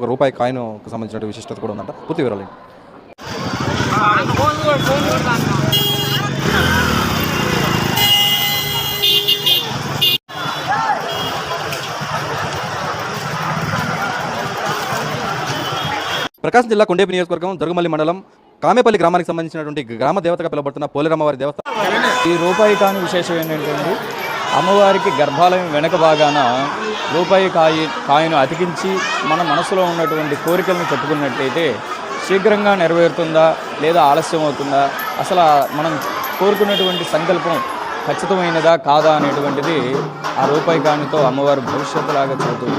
ఒక రూపాయి కాయిన్కు సంబంధించిన విశిష్టత కూడా ఉందంట. పూర్తి వివరాలు ప్రకాశం జిల్లా కొండేపి నియోజకవర్గం దరుగుమల్లి మండలం కామేపల్లి గ్రామానికి సంబంధించినటువంటి గ్రామ దేవతగా పిలువబడుతున్న పోలేరమ్మవారి దేవస్థానం ఈ రూపాయి కాని విశేషం ఏంటంటే అమ్మవారికి గర్భాలయం వెనక భాగాన రూపాయి కాయి కాయను అతికించి మన మనసులో ఉన్నటువంటి కోరికలను పెట్టుకున్నట్లయితే శీఘ్రంగా నెరవేరుతుందా లేదా ఆలస్యం అవుతుందా? అసలు మనం కోరుకున్నటువంటి సంకల్పం ఖచ్చితమైనదా కాదా అనేటువంటిది ఆ రూపాయి కానితో అమ్మవారు భవిష్యత్తులాగా చదువుతుంది